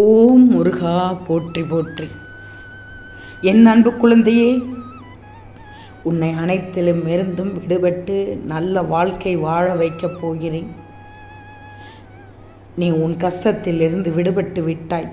ஓம் முருகா போற்றி போற்றி. என் அன்பு குழந்தையே உன்னை அனைத்திலும் இருந்தும் விடுபட்டு நல்ல வாழ்க்கை வாழ வைக்கப் போகிறேன். நீ உன் கஷ்டத்திலிருந்து விடுபட்டு விட்டாய்.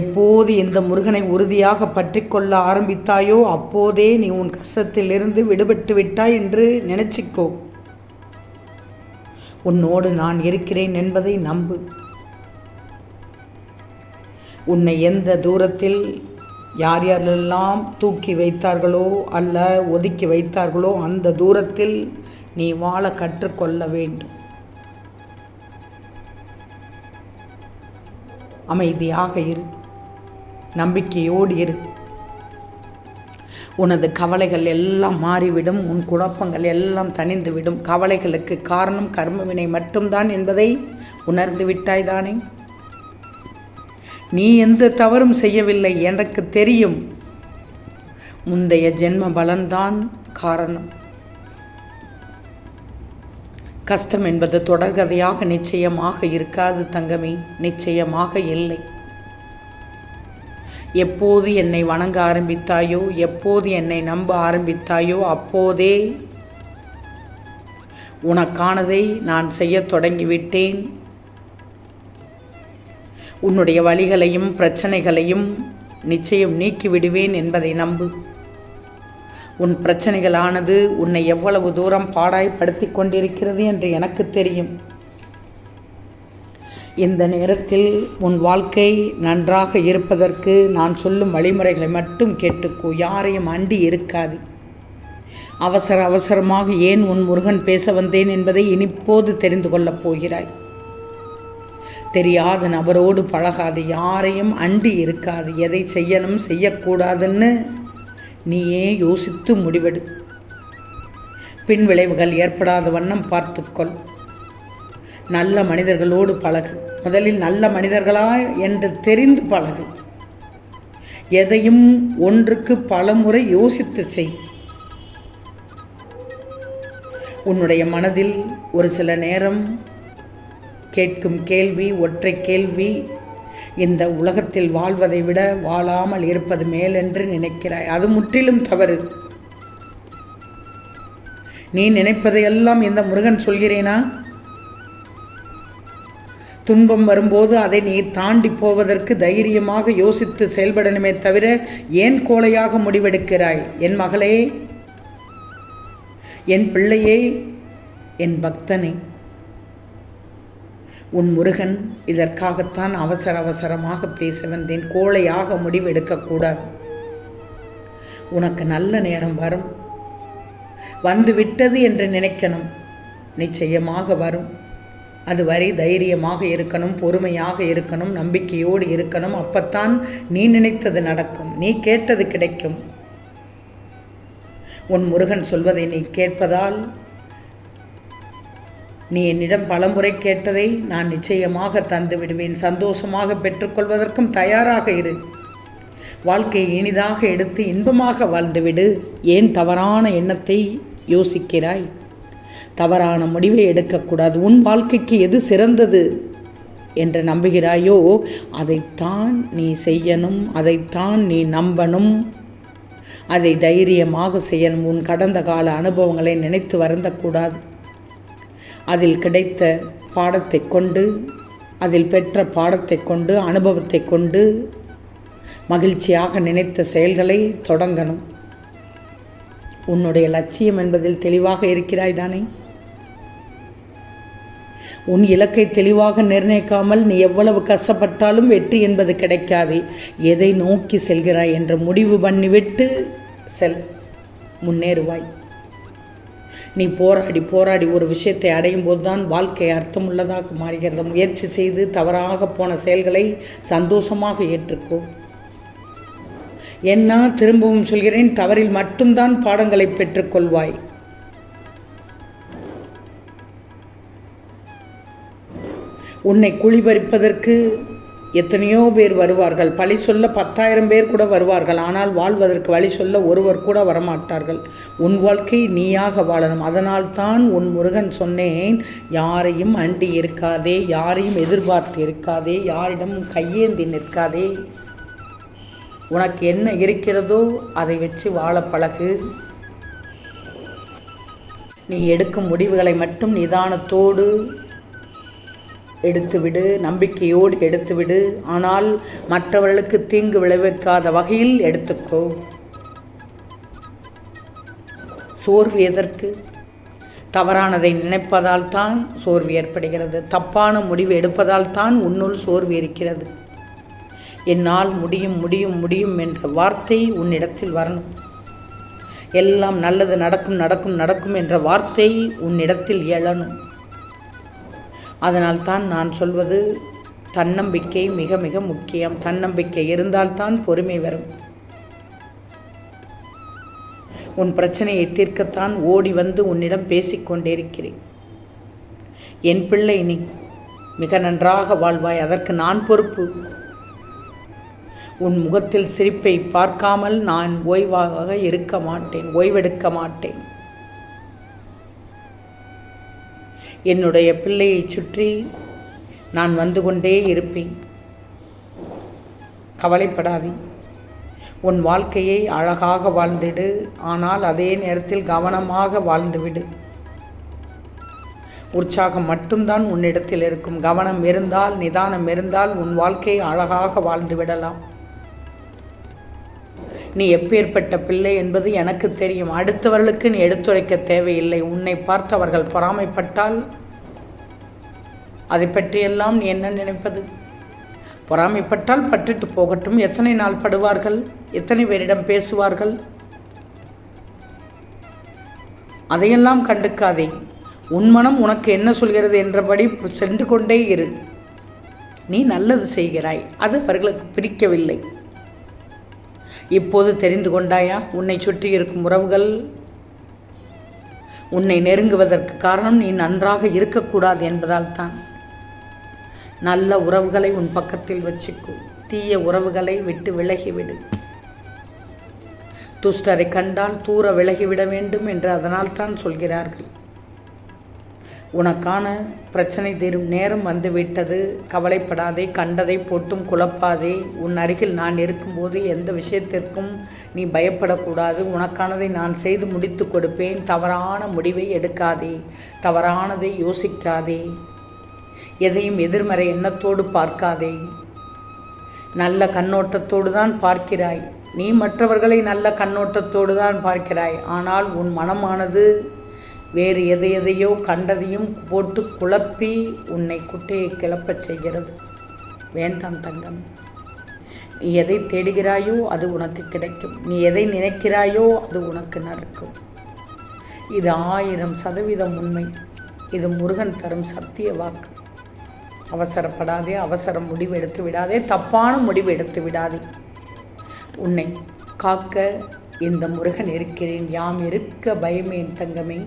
எப்போது இந்த முருகனை உறுதியாக பற்றி கொள்ள ஆரம்பித்தாயோ அப்போதே நீ உன் கஷ்டத்திலிருந்து விடுபட்டு விட்டாய் என்று நினைச்சிக்கோ. உன்னோடு நான் இருக்கிறேன் என்பதை நம்பு. உன்னை எந்த தூரத்தில் யார் யாரெல்லாம் தூக்கி வைத்தார்களோ அல்ல ஒதுக்கி வைத்தார்களோ அந்த தூரத்தில் நீ வாழ கற்றுக்கொள்ள வேண்டும். அமைதியாக இரு. நம்பிக்கையோடு இரு. உனது கவலைகள் எல்லாம் மாறிவிடும். உன் குழப்பங்கள் எல்லாம் தணிந்துவிடும். கவலைகளுக்கு காரணம் கர்மவினை மட்டும்தான் என்பதை உணர்ந்து விட்டாய்தானே நீ எந்த தவறும் செய்யவில்லை எனக்கு தெரியும். முந்தைய ஜென்ம பலன்தான் காரணம். கஷ்டம் என்பது தொடர்கதையாக நிச்சயமாக இருக்காது தங்கமே நிச்சயமாக இல்லை. எப்போது என்னை வணங்க ஆரம்பித்தாயோ எப்போது என்னை நம்ப ஆரம்பித்தாயோ அப்போதே உனக்கானதை நான் செய்யத் தொடங்கிவிட்டேன். உன்னுடைய வழிகளையும் பிரச்சனைகளையும் நிச்சயம் நீக்கி விடுவேன் என்பதை நம்பு. உன் பிரச்சனைகளானது உன்னை எவ்வளவு தூரம் பாடாய்படுத்தி கொண்டிருக்கிறது என்று எனக்கு தெரியும். இந்த நேரத்தில் உன் வாழ்க்கை நன்றாக இருப்பதற்கு நான் சொல்லும் வழிமுறைகளை மட்டும் கேட்டுக்கோ யாரையும் அண்டி இருக்காது. அவசர அவசரமாக ஏன் உன் முருகன் பேச வந்தேன் என்பதை இனிப்போது தெரிந்து கொள்ளப் போகிறாய். தெரியாத நபரோடு பழகாது யாரையும் அண்டி இருக்காது எதை செய்யணும் செய்யக்கூடாதுன்னு நீயே யோசித்து முடிவெடு. பின் விளைவுகள் ஏற்படாத வண்ணம் பார்த்துக்கொள். நல்ல மனிதர்களோடு பழகு. முதலில் நல்ல மனிதர்களா என்று தெரிந்து பழகு. எதையும் ஒன்றுக்கு பலமுறை யோசித்து செய். உன்னுடைய மனதில் ஒரு சில நேரம் கேட்கும் கேள்வி ஒற்றை கேள்வி. இந்த உலகத்தில் வாழ்வதை விட வாழாமல் இருப்பது மேலென்று நினைக்கிறாய். அது முற்றிலும் தவறு. நீ நினைப்பதையெல்லாம் இந்த முருகன் சொல்கிறேனா? துன்பம் வரும்போது அதை நீ தாண்டி போவதற்கு தைரியமாக யோசித்து செயல்படணுமே தவிர ஏன் கோலையாக முடிவெடுக்கிறாய்? என் மகளே என் பிள்ளையே என் பக்தனே. உன் முருகன் இதற்காகத்தான் அவசர அவசரமாக பேச வந்தேன். கோழையாக முடிவெடுக்கக்கூடாது உனக்கு நல்ல நேரம் வரும். வந்து விட்டது என்று நினைக்கணும். நிச்சயமாக வரும். அதுவரை தைரியமாக இருக்கணும் பொறுமையாக இருக்கணும் நம்பிக்கையோடு இருக்கணும். அப்பத்தான் நீ நினைத்தது நடக்கும். நீ கேட்டது கிடைக்கும். உன் முருகன் சொல்வதை நீ கேட்பதால் நீ என்னிடம் பலமுறை கேட்டதை நான் நிச்சயமாக தந்து விடுவேன். சந்தோஷமாக பெற்றுக்கொள்வதற்கும் தயாராக இரு. வாழ்க்கையை இனிதாக எடுத்து இன்பமாக வாழ்ந்துவிடு. ஏன் தவறான எண்ணத்தை யோசிக்கிறாய்? தவறான முடிவை எடுக்கக்கூடாது. உன் வாழ்க்கைக்கு எது சிறந்தது என்று நம்புகிறாயோ அதைத்தான் நீ செய்யணும் அதைத்தான் நீ நம்பணும். அதை தைரியமாக செய்யணும். உன் கடந்த கால அனுபவங்களை நினைத்து வருந்தக்கூடாது. அதில் கிடைத்த பாடத்தை கொண்டு அதில் பெற்ற பாடத்தை கொண்டு அனுபவத்தை கொண்டு மகிழ்ச்சியாக நினைத்த செயல்களை தொடங்கணும். உன்னுடைய லட்சியம் என்பதில் தெளிவாக இருக்கிறாய் தானே? உன் இலக்கை தெளிவாக நிர்ணயிக்காமல் நீ எவ்வளவு கஷ்டப்பட்டாலும் வெற்றி என்பது கிடைக்காது. எதை நோக்கி செல்கிறாய் என்று முடிவு பண்ணிவிட்டு செல் முன்னேறுவாய். நீ போராடி போராடி ஒரு விஷயத்தை அடையும் போது தான் வாழ்க்கை அர்த்தமுள்ளதாக மாறுகிறது. முயற்சி செய்து தவறாக போன செயல்களை சந்தோஷமாக ஏற்றுக்கோ. என்ன திரும்பவும் சொல்கிறேன் தவறில் மட்டும்தான் பாடங்களை பெற்றுக்கொள்வாய். உன்னை குழிபறிப்பதற்கு எத்தனையோ பேர் வருவார்கள். பழி சொல்ல பத்தாயிரம் பேர் கூட வருவார்கள். ஆனால் வாழ்வதற்கு வழி சொல்ல ஒருவர் கூட வரமாட்டார்கள். உன் வாழ்க்கை நீயாக வாழணும். அதனால் தான் உன் முருகன் சொன்னேன் யாரையும் அண்டி இருக்காதே யாரையும் எதிர்பார்த்து இருக்காதே யாரிடம் கையேந்தி நிற்காதே. உனக்கு என்ன இருக்கிறதோ அதை வச்சு வாழ பழகு. நீ எடுக்கும் முடிவுகளை மட்டும் நிதானத்தோடு எடுத்துவிடு நம்பிக்கையோடு எடுத்துவிடு. ஆனால் மற்றவர்களுக்கு தீங்கு விளைவிக்காத வகையில் எடுத்துக்கோ. சோர்வு எதற்கு? தவறானதை நினைப்பதால் தான் சோர்வு ஏற்படுகிறது. தப்பான முடிவு எடுப்பதால் தான் உன்னுள் சோர்வு இருக்கிறது. என்னால் முடியும் முடியும் முடியும் என்ற வார்த்தை உன்னிடத்தில் வரணும். எல்லாம் நல்லது நடக்கும் நடக்கும் நடக்கும் என்ற வார்த்தை உன்னிடத்தில் எழணும். அதனால்தான் நான் சொல்வது தன்னம்பிக்கை மிக மிக முக்கியம். தன்னம்பிக்கை இருந்தால்தான் பொறுமை வரும். உன் பிரச்சனையை தீர்க்கத்தான் ஓடி வந்து உன்னிடம் பேசிக்கொண்டிருக்கிறேன் என் பிள்ளை நீ மிக நன்றாக வாழ்வாய். அதற்கு நான் பொறுப்பு. உன் முகத்தில் சிரிப்பை பார்க்காமல் நான் ஓய்வாக இருக்க மாட்டேன். ஓய்வெடுக்க மாட்டேன். என்னுடைய பிள்ளையை சுற்றி நான் வந்து கொண்டே இருப்பேன். கவலைப்படாதே. உன் வாழ்க்கையை அழகாக வாழ்ந்திடு. ஆனால் அதே நேரத்தில் கவனமாக வாழ்ந்துவிடு. உற்சாகம் மட்டும்தான் உன்னிடத்தில் இருக்கும். கவனம் இருந்தால் நிதானம் இருந்தால் உன் வாழ்க்கையை அழகாக வாழ்ந்து விடலாம் நீ எப்பேற்பட்ட பிள்ளை என்பது எனக்கு தெரியும். அடுத்தவர்களுக்கு நீ எடுத்துரைக்க தேவையில்லை. உன்னை பார்த்தவர்கள் பொறாமைப்பட்டால் அதை பற்றியெல்லாம் நீ என்ன நினைப்பது? பொறாமைப்பட்டால் பட்டுட்டு போகட்டும். எத்தனை நாள் படுவார்கள்? எத்தனை பேரிடம் பேசுவார்கள்? அதையெல்லாம் கண்டுக்காதே. உன் மனம் உனக்கு என்ன சொல்கிறது என்றபடி சென்று கொண்டே இரு. நீ நல்லது செய்கிறாய். அது அவர்களுக்கு பிடிக்கவில்லை. இப்போது தெரிந்து கொண்டாயா? உன்னை சுற்றி இருக்கும் உறவுகள் உன்னை நெருங்குவதற்கு காரணம் நீ நன்றாக இருக்கக்கூடாது என்பதால் தான் நல்ல உறவுகளை உன் பக்கத்தில் வச்சுக்கோ. தீய உறவுகளை விட்டு விலகிவிடு. துஷ்டரை கண்டால் தூர விலகிவிட வேண்டும் என்று அதனால் தான் சொல்கிறார்கள். உனக்கான பிரச்சனை தீரும். நேரம் வந்துவிட்டது. கவலைப்படாதே. கண்டதை போட்டும் குழப்பாதே. உன் அருகில் நான் இருக்கும்போது எந்த விஷயத்திற்கும் நீ பயப்படக்கூடாது. உனக்கானதை நான் செய்து முடித்து கொடுப்பேன். தவறான முடிவை எடுக்காதே. தவறானதை யோசிக்காதே. எதையும் எதிர்மறை எண்ணத்தோடு பார்க்காதே. நல்ல கண்ணோட்டத்தோடு தான் பார்க்கிறாய். நீ மற்றவர்களை நல்ல கண்ணோட்டத்தோடு தான் பார்க்கிறாய். ஆனால் உன் மனமானது வேறு எதை எதையோ கண்டதையும் போட்டு குழப்பி உன்னை குட்டையை கிளப்பச் செய்கிறது. வேண்டாம் தங்கம். நீ எதை தேடுகிறாயோ அது உனக்கு கிடைக்கும். நீ எதை நினைக்கிறாயோ அது உனக்கு நடக்கும். இது ஆயிரம் சதவீதம் உண்மை. இது முருகன் தரும் சத்திய வாக்கு. அவசரப்படாதே அவசரம் முடிவு எடுத்து விடாதே தப்பான முடிவு எடுத்து விடாதே. உன்னை காக்க இந்த முருகன் இருக்கிறேன். யாம் இருக்க பயமேன் தங்கமே.